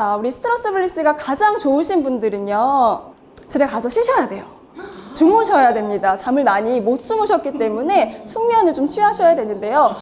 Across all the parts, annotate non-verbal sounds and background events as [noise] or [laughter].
자, 우리 스트러스 블리스가 가장 좋으신 분들은요. 집에 가서 쉬셔야 돼요. 주무셔야 됩니다. 잠을 많이 못 주무셨기 때문에 숙면을 좀 취하셔야 되는데요.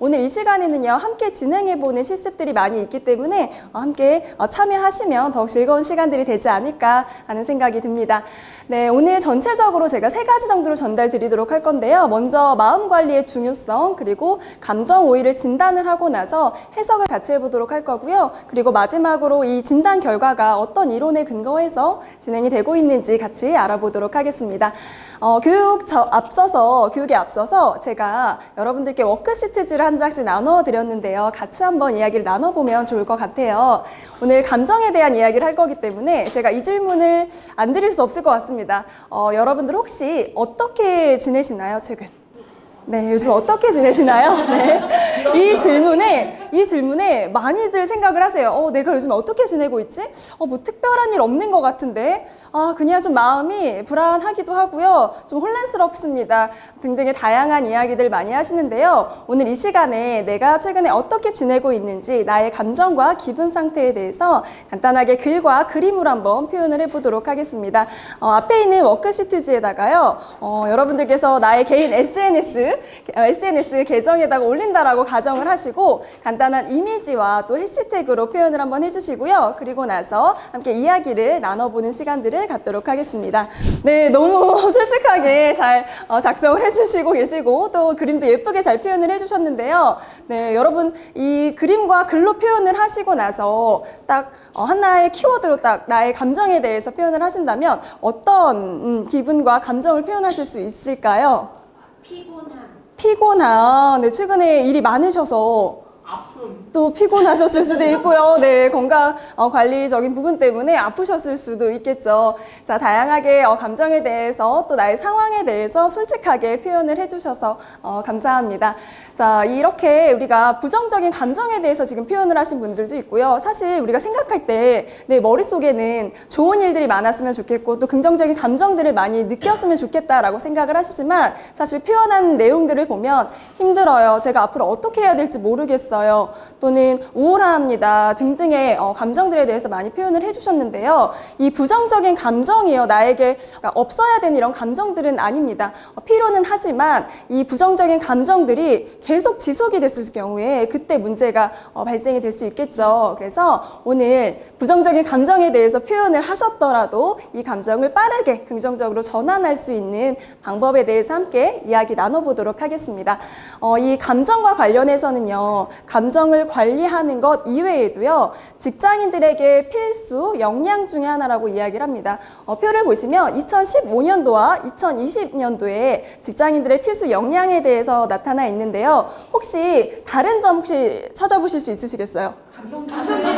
오늘 이 시간에는요, 함께 진행해보는 실습들이 많이 있기 때문에 어, 함께 어, 참여하시면 더욱 즐거운 시간들이 되지 않을까 하는 생각이 듭니다. 네, 오늘 전체적으로 제가 세 가지 정도로 전달 드리도록 할 건데요. 먼저 마음 관리의 중요성, 그리고 감정 오해를 진단을 하고 나서 해석을 같이 해보도록 할 거고요. 그리고 마지막으로 이 진단 결과가 어떤 이론에 근거해서 진행이 되고 있는지 같이 알아보도록 하겠습니다. 어, 교육 저 앞서서, 교육에 앞서서 제가 여러분들께 워크시트지를 한 장씩 나눠 드렸는데요. 같이 한번 이야기를 나눠보면 좋을 것 같아요. 오늘 감정에 대한 이야기를 할 거기 때문에 제가 이 질문을 안 드릴 수 없을 것 같습니다. 어, 여러분들 혹시 어떻게 지내시나요, 최근? 네, 요즘 어떻게 지내시나요? 네. 이 질문에, 이 질문에 많이들 생각을 하세요. 어, 내가 요즘 어떻게 지내고 있지? 어, 뭐 특별한 일 없는 것 같은데? 아, 그냥 좀 마음이 불안하기도 하고요. 좀 혼란스럽습니다. 등등의 다양한 이야기들 많이 하시는데요. 오늘 이 시간에 내가 최근에 어떻게 지내고 있는지 나의 감정과 기분 상태에 대해서 간단하게 글과 그림으로 한번 표현을 해보도록 하겠습니다. 어, 앞에 있는 워크시트지에다가요, 어, 여러분들께서 나의 개인 SNS, 어, SNS 계정에다가 올린다라고 가정을 하시고 간단한 이미지와 또 해시태그로 표현을 한번 해주시고요. 그리고 나서 함께 이야기를 나눠보는 시간들을 갖도록 하겠습니다. 네, 너무 [laughs] 솔직하게 잘 어, 작성을 해주시고 계시고 또 그림도 예쁘게 잘 표현을 해주셨는데요. 네, 여러분 이 그림과 글로 표현을 하시고 나서 딱 어, 하나의 키워드로 딱 나의 감정에 대해서 표현을 하신다면 어떤 음, 기분과 감정을 표현하실 수 있을까요? 피곤함, 피곤한, 네, 최근에 일이 많으셔서 아픔, 또 피곤하셨을 수도 있고요. 네, 건강 어, 관리적인 부분 때문에 아프셨을 수도 있겠죠. 자, 다양하게 어, 감정에 대해서 또 나의 상황에 대해서 솔직하게 표현을 해주셔서 어, 감사합니다. 자, 이렇게 우리가 부정적인 감정에 대해서 지금 표현을 하신 분들도 있고요. 사실 우리가 생각할 때 내 머릿속에는 좋은 일들이 많았으면 좋겠고 또 긍정적인 감정들을 많이 느꼈으면 좋겠다라고 생각을 하시지만 사실 표현한 내용들을 보면 힘들어요. 제가 앞으로 어떻게 해야 될지 모르겠어요. 또는 우울합니다. 등등의 어, 감정들에 대해서 많이 표현을 해주셨는데요. 이 부정적인 감정이요. 나에게 그러니까 없어야 되는 이런 감정들은 아닙니다. 어, 필요는 하지만 이 부정적인 감정들이 계속 지속이 됐을 경우에 그때 문제가 어, 발생이 될 수 있겠죠. 그래서 오늘 부정적인 감정에 대해서 표현을 하셨더라도 이 감정을 빠르게 긍정적으로 전환할 수 있는 방법에 대해서 함께 이야기 나눠보도록 하겠습니다. 어, 이 감정과 관련해서는요, 감정 을 관리하는 것 이외에도요, 직장인들에게 필수 역량 중에 하나라고 이야기를 합니다. 어, 표를 보시면 2015년도와 2020년도에 직장인들의 필수 역량에 대해서 나타나 있는데요. 혹시 다른 점 혹시 찾아보실 수 있으시겠어요?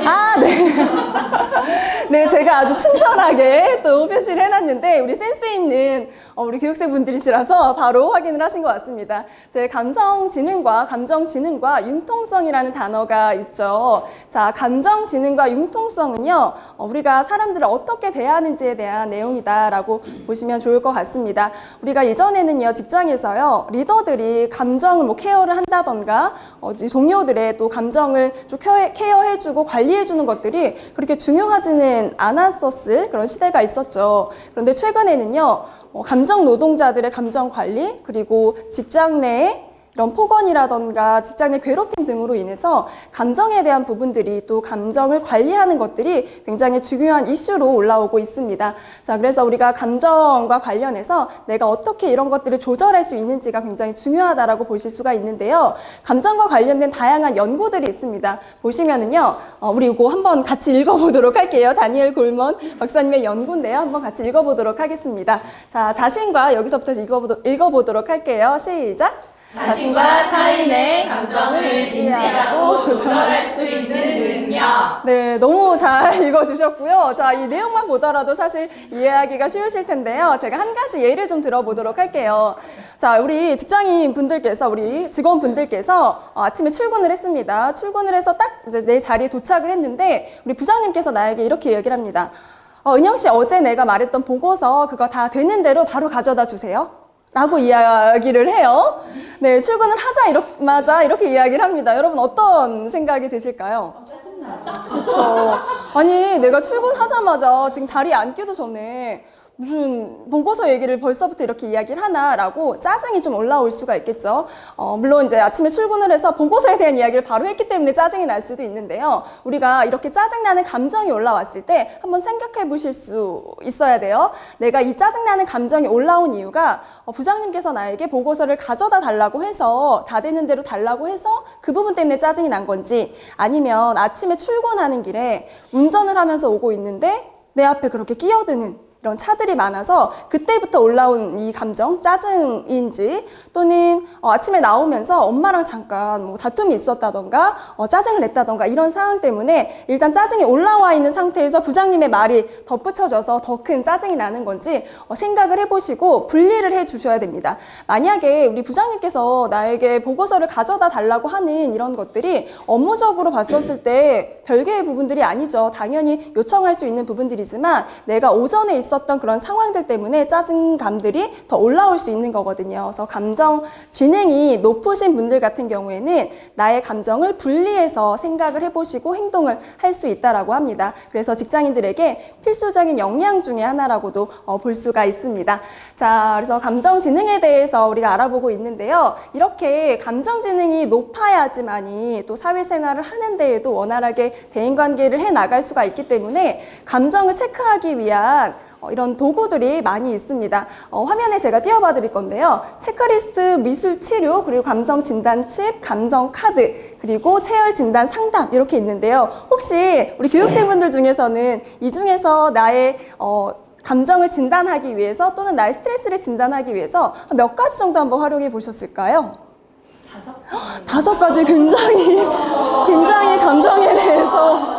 아, 네. [laughs] 네, 제가 아주 친절하게 또 표시를 해놨는데, 우리 센스 있는 어, 우리 교육생분들이시라서 바로 확인을 하신 것 같습니다. 제 감성지능과 감정지능과 융통성이라는 단어가 있죠. 자, 감정지능과 융통성은요, 어, 우리가 사람들을 어떻게 대하는지에 대한 내용이다라고 보시면 좋을 것 같습니다. 우리가 이전에는요, 직장에서요, 리더들이 감정을 뭐 케어를 한다던가, 어, 이 동료들의 또 감정을 좀 케어- 케어 해주고 관리해주는 것들이 그렇게 중요하지는 않았었을 그런 시대가 있었죠. 그런데 최근에는요, 어, 감정 노동자들의 감정 관리, 그리고 직장 내에 이런 폭언이라던가 직장 내 괴롭힘 등으로 인해서 감정에 대한 부분들이 또 감정을 관리하는 것들이 굉장히 중요한 이슈로 올라오고 있습니다. 자, 그래서 우리가 감정과 관련해서 내가 어떻게 이런 것들을 조절할 수 있는지가 굉장히 중요하다라고 보실 수가 있는데요. 감정과 관련된 다양한 연구들이 있습니다. 보시면은요, 어, 우리 이거 한번 같이 읽어보도록 할게요. 다니엘 골먼 박사님의 연구인데요. 한번 같이 읽어보도록 하겠습니다. 자, 자신과 여기서부터 읽어보도, 읽어보도록 할게요. 시작. 자신과 타인의 감정을 인지하고 조절할 수 있는 능력. 네, 너무 잘 [laughs] 읽어주셨고요. 자, 이 내용만 보더라도 사실 이해하기가 쉬우실 텐데요. 제가 한 가지 예를 좀 들어보도록 할게요. 자, 우리 직장인 분들께서, 우리 직원 분들께서 어, 아침에 출근을 했습니다. 출근을 해서 딱 이제 내 자리에 도착을 했는데, 우리 부장님께서 나에게 이렇게 얘기를 합니다. 어, 은영 씨, 어제 내가 말했던 보고서 그거 다 되는 대로 바로 가져다 주세요. 라고 이야기를 해요. 네, 출근을 하자, 이렇게, 맞아, 이렇게 이야기를 합니다. 여러분 어떤 생각이 드실까요? 그쵸. 아니, 내가 출근하자마자 지금 자리에 앉기도 전에 무슨 본고서 얘기를 벌써부터 이렇게 이야기를 하나라고 짜증이 좀 올라올 수가 있겠죠. 어, 물론 이제 아침에 출근을 해서 본고서에 대한 이야기를 바로 했기 때문에 짜증이 날 수도 있는데요. 우리가 이렇게 짜증나는 감정이 올라왔을 때 한번 생각해 보실 수 있어야 돼요. 내가 이 짜증나는 감정이 올라온 이유가 어, 부장님께서 나에게 보고서를 가져다 달라고 해서 다 되는 대로 달라고 해서 그 부분 때문에 짜증이 난 건지 아니면 아침에 출근하는 길에 운전을 하면서 오고 있는데 내 앞에 그렇게 끼어드는 이런 차들이 많아서 그때부터 올라온 이 감정, 짜증인지 또는 어, 아침에 나오면서 엄마랑 잠깐 뭐 다툼이 있었다던가 어, 짜증을 냈다던가 이런 상황 때문에 일단 짜증이 올라와 있는 상태에서 부장님의 말이 덧붙여져서 더 큰 짜증이 나는 건지 어, 생각을 해보시고 분리를 해 주셔야 됩니다. 만약에 우리 부장님께서 나에게 보고서를 가져다 달라고 하는 이런 것들이 업무적으로 봤었을 때 별개의 부분들이 아니죠. 당연히 요청할 수 있는 부분들이지만 내가 오전에 있었 던 그런 상황들 때문에 짜증감들이 더 올라올 수 있는 거거든요. 그래서 감정 지능이 높으신 분들 같은 경우에는 나의 감정을 분리해서 생각을 해보시고 행동을 할 수 있다라고 합니다. 그래서 직장인들에게 필수적인 역량 중에 하나라고도 어, 볼 수가 있습니다. 자, 그래서 감정 지능에 대해서 우리가 알아보고 있는데요. 이렇게 감정 지능이 높아야지만이 또 사회생활을 하는 데에도 원활하게 대인 관계를 해 나갈 수가 있기 때문에 감정을 체크하기 위한 어, 이런 도구들이 많이 있습니다. 어, 화면에 제가 띄워봐 드릴 건데요. 체크리스트, 미술 치료, 그리고 감성 진단 칩, 감성 카드, 그리고 체열 진단 상담 이렇게 있는데요. 혹시 우리 교육생분들 중에서는 이 중에서 나의 어, 감정을 진단하기 위해서 또는 나의 스트레스를 진단하기 위해서 몇 가지 정도 한번 활용해 보셨을까요? 다섯 다섯 가지 굉장히 굉장히 감정에 대해서 네.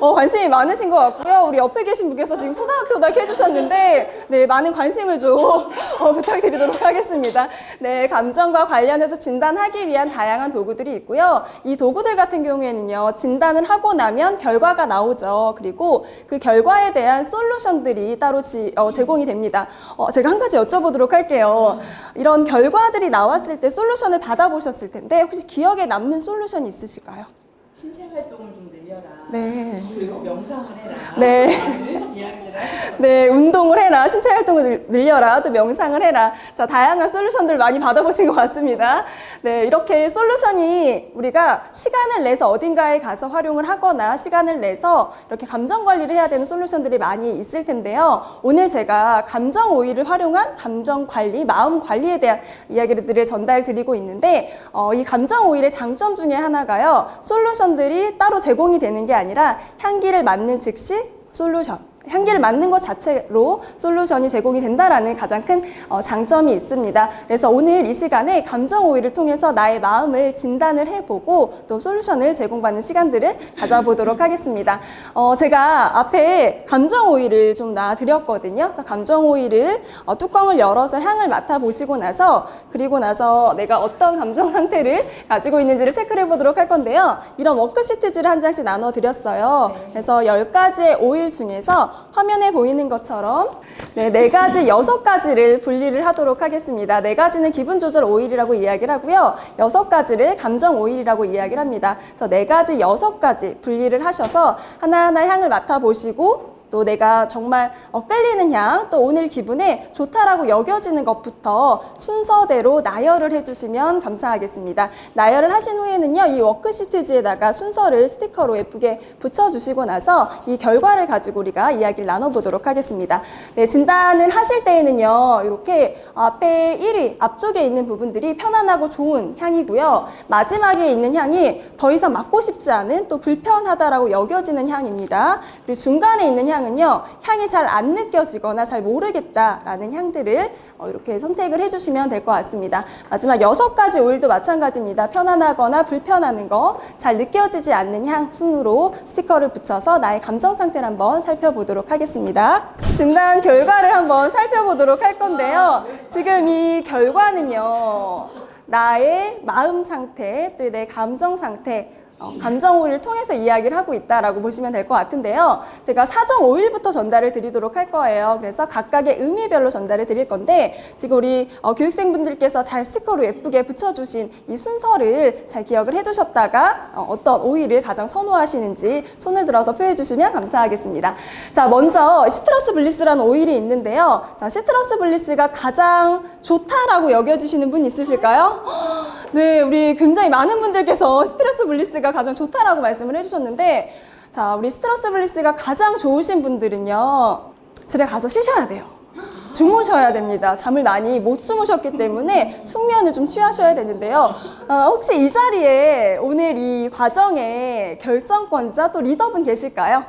어, 관심이 많으신 것 같고요. 우리 옆에 계신 분께서 지금 토닥토닥 해주셨는데 네 많은 관심을 좀 [laughs] 어, 부탁드리도록 하겠습니다. 네 감정과 관련해서 진단하기 위한 다양한 도구들이 있고요. 이 도구들 같은 경우에는요 진단을 하고 나면 결과가 나오죠. 그리고 그 결과에 대한 솔루션들이 따로 지- 어, 제공이 됩니다. 어, 제가 한 가지 여쭤보도록 할게요. 이런 결과들이 나왔을 때 솔루션을 받아보셨을 텐데 혹시 기억에 남는 솔루션이 있으실까요? 신체 활동을 좀 늘려라. 네. 그리고 명상을 해라. 네. 이런 이야기를 하시더라고요. 네, 운동을 해라, 신체 활동을 늘- 늘려라, 또 명상을 해라. 자, 다양한 솔루션들 많이 받아보신 것 같습니다. 네, 이렇게 솔루션이 우리가 시간을 내서 어딘가에 가서 활용을 하거나 시간을 내서 이렇게 감정 관리를 해야 되는 솔루션들이 많이 있을 텐데요. 오늘 제가 감정 오일을 활용한 감정 관리, 마음 관리에 대한 이야기들을 전달 드리고 있는데, 어, 이 감정 오일의 장점 중에 하나가요. 솔루션 들이 따로 제공이 되는 게 아니라 향기를 맡는 즉시 솔루션. 향기를 맡는 것 자체로 솔루션이 제공이 된다라는 가장 큰 어, 장점이 있습니다. 그래서 오늘 이 시간에 감정 오일을 통해서 나의 마음을 진단을 해보고 또 솔루션을 제공받는 시간들을 가져보도록 하겠습니다. 어, 제가 앞에 감정 오일을 좀 놔드렸거든요. 그래서 감정 오일을 어, 뚜껑을 열어서 향을 맡아보시고 나서 그리고 나서 내가 어떤 감정 상태를 가지고 있는지를 체크를 해보도록 할 건데요. 이런 워크시트지를 한 장씩 나눠드렸어요. 그래서 10가지의 오일 중에서 화면에 보이는 것처럼 네, 네 가지, 여섯 가지를 분리를 하도록 하겠습니다. 네 가지는 기분 조절 오일이라고 이야기를 하고요. 여섯 가지를 감정 오일이라고 이야기를 합니다. 그래서 네 가지, 여섯 가지 분리를 하셔서 하나하나 향을 맡아보시고 또 내가 정말 어, 끌리는 향, 또 오늘 기분에 좋다라고 여겨지는 것부터 순서대로 나열을 해주시면 감사하겠습니다. 나열을 하신 후에는요, 이 워크시트지에다가 순서를 스티커로 예쁘게 붙여주시고 나서 이 결과를 가지고 우리가 이야기를 나눠보도록 하겠습니다. 네, 진단을 하실 때에는요, 이렇게 앞에 1위, 앞쪽에 있는 부분들이 편안하고 좋은 향이고요. 마지막에 있는 향이 더 이상 맡고 싶지 않은 또 불편하다라고 여겨지는 향입니다. 그리고 중간에 있는 향은 요, 향이 잘 안 느껴지거나 잘 모르겠다라는 향들을 어, 이렇게 선택을 해주시면 될 것 같습니다. 마지막 여섯 가지 오일도 마찬가지입니다. 편안하거나 불편하는 거, 잘 느껴지지 않는 향 순으로 스티커를 붙여서 나의 감정 상태를 한번 살펴보도록 하겠습니다. 진단 결과를 한번 살펴보도록 할 건데요. 지금 이 결과는요. 나의 마음 상태, 또 내 감정 상태, 어, 감정 오일을 통해서 이야기를 하고 있다라고 보시면 될 것 같은데요. 제가 사정 오일부터 전달을 드리도록 할 거예요. 그래서 각각의 의미별로 전달을 드릴 건데 지금 우리 어, 교육생분들께서 잘 스티커로 예쁘게 붙여주신 이 순서를 잘 기억을 해두셨다가 어, 떤 오일을 가장 선호하시는지 손을 들어서 표해 주시면 감사하겠습니다. 자, 먼저 시트러스 블리스라는 오일이 있는데요. 자, 시트러스 블리스가 가장 좋다라고 여겨주시는 분 있으실까요? 네, 우리 굉장히 많은 분들께서 스트레스 블리스가 가장 좋다라고 말씀을 해주셨는데, 자, 우리 스트레스 블리스가 가장 좋으신 분들은요, 집에 가서 쉬셔야 돼요. 주무셔야 됩니다. 잠을 많이 못 주무셨기 때문에 숙면을 좀 취하셔야 되는데요. 어, 혹시 이 자리에 오늘 이 과정의 결정권자 또 리더분 계실까요?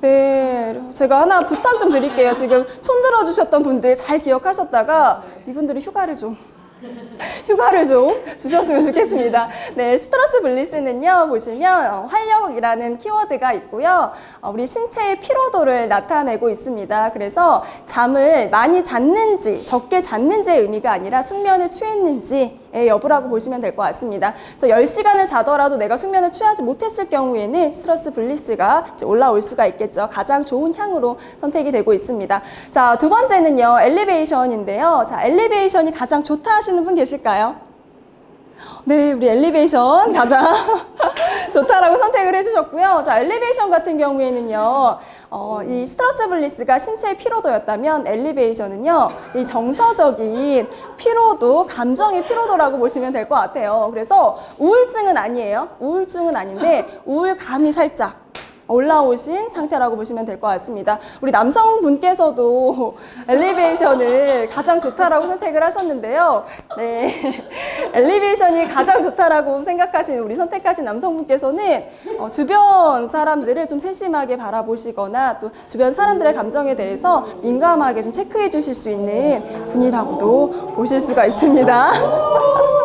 네, 제가 하나 부탁 좀 드릴게요. 지금 손 들어주셨던 분들 잘 기억하셨다가 이분들이 휴가를 좀 [laughs] 휴가를 좀 주셨으면 좋겠습니다. 네, 스트러스 블리스는요, 보시면 어, 활력이라는 키워드가 있고요. 어, 우리 신체의 피로도를 나타내고 있습니다. 그래서 잠을 많이 잤는지, 적게 잤는지의 의미가 아니라 숙면을 취했는지 의 여부라고 보시면 될 것 같습니다. 그래서 10시간을 자더라도 내가 숙면을 취하지 못했을 경우에는 스트러스 블리스가 올라올 수가 있겠죠. 가장 좋은 향으로 선택이 되고 있습니다. 자, 두 번째는요, 엘리베이션인데요. 자, 엘리베이션이 가장 좋다 하시는 분 계실까요? 네, 우리 엘리베이션 가장 [laughs] 좋다라고 선택을 해주셨고요. 자, 엘리베이션 같은 경우에는요, 어, 이 스트러스 블리스가 신체의 피로도였다면 엘리베이션은요, 이 정서적인 피로도, 감정의 피로도라고 보시면 될 것 같아요. 그래서 우울증은 아니에요. 우울증은 아닌데 우울감이 살짝 올라오신 상태라고 보시면 될 것 같습니다. 우리 남성분께서도 [laughs] 엘리베이션을 가장 좋다라고 선택을 하셨는데요. 네. [laughs] 엘리베이션이 가장 좋다라고 생각하신 우리 선택하신 남성분께서는 어, 주변 사람들을 좀 세심하게 바라보시거나 또 주변 사람들의 감정에 대해서 민감하게 좀 체크해 주실 수 있는 분이라고도 보실 수가 있습니다. [laughs]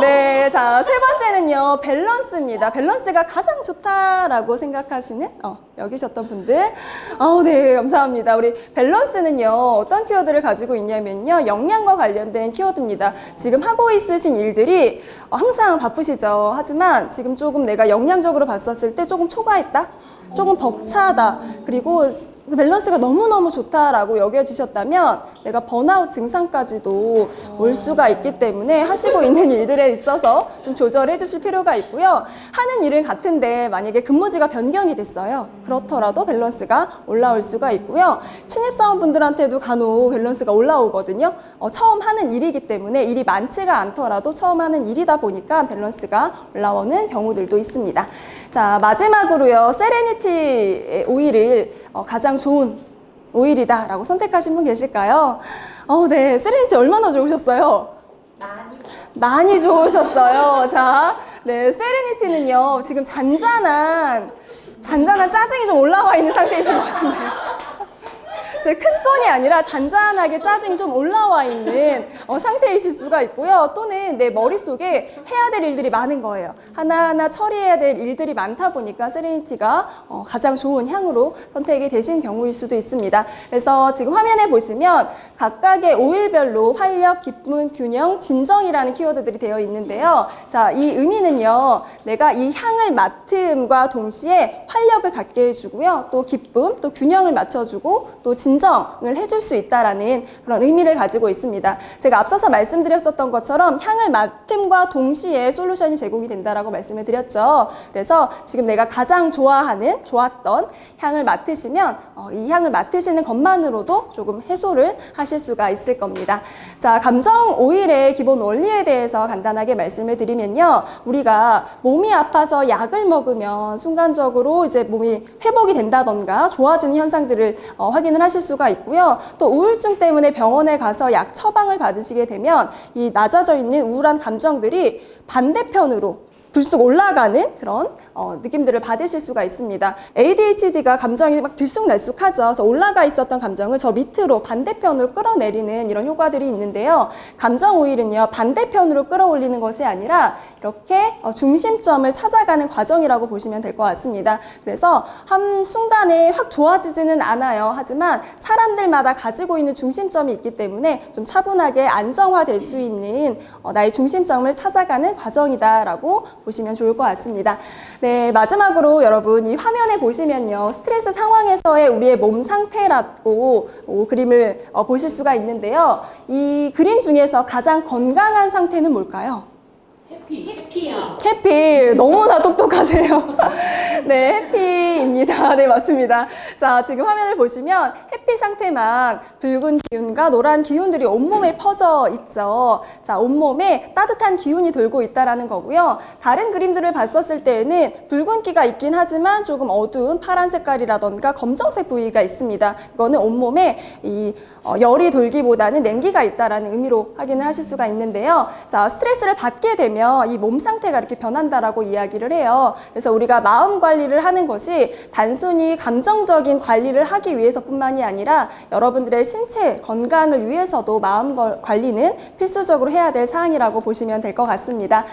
네, 자, 세 번째는요, 밸런스입니다. 밸런스가 가장 좋다라고 생각하시는, 어, 여기셨던 분들. 아우, 네, 감사합니다. 우리 밸런스는요, 어떤 키워드를 가지고 있냐면요, 역량과 관련된 키워드입니다. 지금 하고 있으신 일들이 어, 항상 바쁘시죠. 하지만 지금 조금 내가 역량적으로 봤었을 때 조금 초과했다? 조금 벅차다. 그리고 그 밸런스가 너무너무 좋다라고 여겨지셨다면 내가 번아웃 증상까지도 올 수가 있기 때문에 하시고 있는 [laughs] 일들에 있어서 좀 조절해 주실 필요가 있고요. 하는 일은 같은데 만약에 근무지가 변경이 됐어요. 그렇더라도 밸런스가 올라올 수가 있고요. 신입사원분들한테도 간혹 밸런스가 올라오거든요. 어, 처음 하는 일이기 때문에 일이 많지가 않더라도 처음 하는 일이다 보니까 밸런스가 올라오는 경우들도 있습니다. 자, 마지막으로요. 세레니티 오일을 어, 가장 좋은 오일이다 라고 선택하신 분 계실까요? 어, 네. 세레니티 얼마나 좋으셨어요? 많이 많이 좋으셨어요. 자, 네, 세레니티는요, 지금 잔잔한, 잔잔한 짜증이 좀 올라와 있는 상태이신 것 같은데요. 제 큰 건이 아니라 잔잔하게 짜증이 좀 올라와 있는 어, 상태이실 수가 있고요. 또는 내 머릿속에 해야 될 일들이 많은 거예요. 하나하나 처리해야 될 일들이 많다 보니까 세레니티가 어, 가장 좋은 향으로 선택이 되신 경우일 수도 있습니다. 그래서 지금 화면에 보시면 각각의 오일별로 활력, 기쁨, 균형, 진정이라는 키워드들이 되어 있는데요. 자, 이 의미는요. 내가 이 향을 맡음과 동시에 활력을 갖게 해주고요. 또 기쁨, 또 균형을 맞춰주고 또 진 정을 해줄 수 있다라는 그런 의미를 가지고 있습니다. 제가 앞서서 말씀드렸었던 것처럼 향을 맡음과 동시에 솔루션이 제공이 된다라고 말씀을 드렸죠. 그래서 지금 내가 가장 좋아하는 좋았던 향을 맡으시면 어, 이 향을 맡으시는 것만으로도 조금 해소를 하실 수가 있을 겁니다. 자, 감정 오일의 기본 원리에 대해서 간단하게 말씀을 드리면요. 우리가 몸이 아파서 약을 먹으면 순간적으로 이제 몸이 회복이 된다던가 좋아지는 현상들을 어, 확인을 하실 수가 있고요. 또 우울증 때문에 병원에 가서 약 처방을 받으시게 되면 이 낮아져 있는 우울한 감정들이 반대편으로 불쑥 올라가는 그런 어, 느낌들을 받으실 수가 있습니다. ADHD가 감정이 막 들쑥날쑥하죠. 그래서 올라가 있었던 감정을 저 밑으로 반대편으로 끌어내리는 이런 효과들이 있는데요. 감정 오일은요 반대편으로 끌어올리는 것이 아니라 이렇게 어, 중심점을 찾아가는 과정이라고 보시면 될 것 같습니다. 그래서 한 순간에 확 좋아지지는 않아요. 하지만 사람들마다 가지고 있는 중심점이 있기 때문에 좀 차분하게 안정화될 수 있는 어, 나의 중심점을 찾아가는 과정이다라고 보시면 좋을 것 같습니다. 네, 마지막으로 여러분 이 화면에 보시면요. 스트레스 상황에서의 우리의 몸 상태라고 오, 그림을 어, 보실 수가 있는데요. 이 그림 중에서 가장 건강한 상태는 뭘까요? 해피. 해피요. 해피 너무나 똑똑하세요. [laughs] 네, 해피입니다. 네, 맞습니다. 자, 지금 화면을 보시면 해피 상태만 붉은 기운과 노란 기운들이 온몸에 퍼져 있죠. 자, 온몸에 따뜻한 기운이 돌고 있다라는 거고요. 다른 그림들을 봤었을 때에는 붉은기가 있긴 하지만 조금 어두운 파란 색깔이라던가 검정색 부위가 있습니다. 이거는 온몸에 이 어, 열이 돌기보다는 냉기가 있다라는 의미로 확인을 하실 수가 있는데요. 자, 스트레스를 받게 되면 이 몸 상태가 이렇게 변한다라고 이야기를 해요. 그래서 우리가 마음 관리를 하는 것이 단순히 감정적인 관리를 하기 위해서뿐만이 아니라 여러분들의 신체 건강을 위해서도 마음 걸- 관리는 필수적으로 해야 될 사항이라고 보시면 될 것 같습니다.